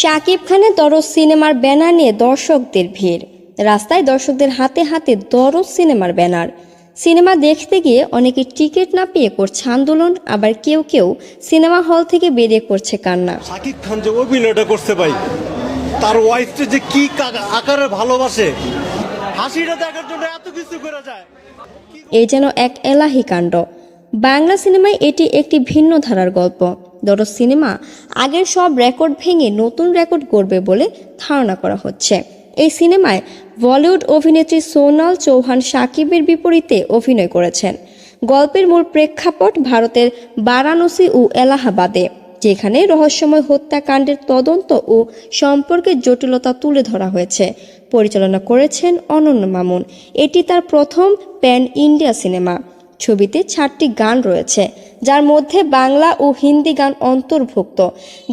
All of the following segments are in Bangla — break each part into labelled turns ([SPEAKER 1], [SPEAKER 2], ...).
[SPEAKER 1] শাকিব খানের দরজ সিনেমার ব্যানার নিয়ে দর্শকদের ভিড়। রাস্তায় দর্শকদের হাতে হাতে দরজ সিনেমার ব্যানার। সিনেমা দেখতে গিয়ে অনেকে টিকিট না পেয়ে করছে আন্দোলন আবার কেউ কেউ সিনেমা হল থেকে বেরিয়ে করছে কান্না।
[SPEAKER 2] শাকিব খান যে অভিনয়টা করতে পাই তার ওয়াইফটা যে কি আকারে ভালোবাসে হাসিটা দেখার জন্য এত কিছু করে যায়।
[SPEAKER 1] এই যেন এক এলাহি কাণ্ড। বাংলা সিনেমায় এটি একটি ভিন্ন ধারার গল্প। দরজ সিনেমা আগের সব রেকর্ড ভেঙে নতুন রেকর্ড করবে বলে ধারণা করা হচ্ছে। এই সিনেমায় বলিউড অভিনেত্রী সোনাল চৌহান সাকিবের বিপরীতে অভিনয় করেছেন। গল্পের মূল প্রেক্ষাপট ভারতের বারাণসী ও এলাহাবাদে, যেখানে রহস্যময় হত্যাকাণ্ডের তদন্ত ও সম্পর্কের জটিলতা তুলে ধরা হয়েছে। পরিচালনা করেছেন অনন্য মামুন। এটি তার প্রথম প্যান ইন্ডিয়া সিনেমা। ছবিতে চারটি গান রয়েছে, যার মধ্যে বাংলা ও হিন্দি গান অন্তর্ভুক্ত।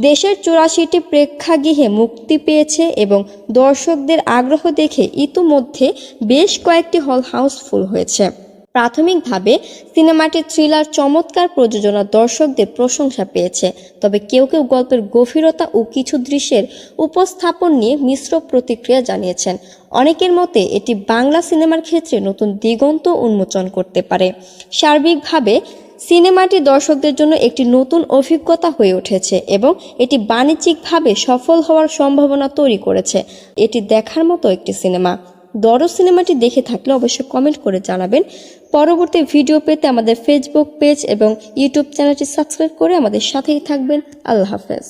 [SPEAKER 1] দেশের চুরাশিটি প্রেক্ষাগৃহে মুক্তি পেয়েছে এবং দর্শকদের আগ্রহ দেখে ইতোমধ্যে বেশ কয়েকটি হল হাউসফুল হয়েছে। প্রাথমিকভাবে সিনেমাটির থ্রিলার চমৎকার প্রযোজনা দর্শকদের প্রশংসা পেয়েছে। তবে কেউ কেউ গল্পের গভীরতা ও কিছু দৃশ্যের উপস্থাপন নিয়ে মিশ্র প্রতিক্রিয়া জানিয়েছেন। অনেকের মতে এটি বাংলা সিনেমার ক্ষেত্রে নতুন দিগন্ত উন্মোচন করতে পারে। সার্বিকভাবে সিনেমাটি দর্শকদের জন্য একটি নতুন অভিজ্ঞতা হয়ে উঠেছে এবং এটি বাণিজ্যিকভাবে সফল হওয়ার সম্ভাবনা তৈরি করেছে। এটি দেখার মতো একটি সিনেমা। দরজ সিনেমাটি দেখে থাকলে অবশ্যই কমেন্ট করে জানাবেন। পরবর্তী ভিডিও পেতে আমাদের ফেসবুক পেজ এবং ইউটিউব চ্যানেলটি সাবস্ক্রাইব করে আমাদের সাথেই থাকবেন। আল্লাহ হাফেজ।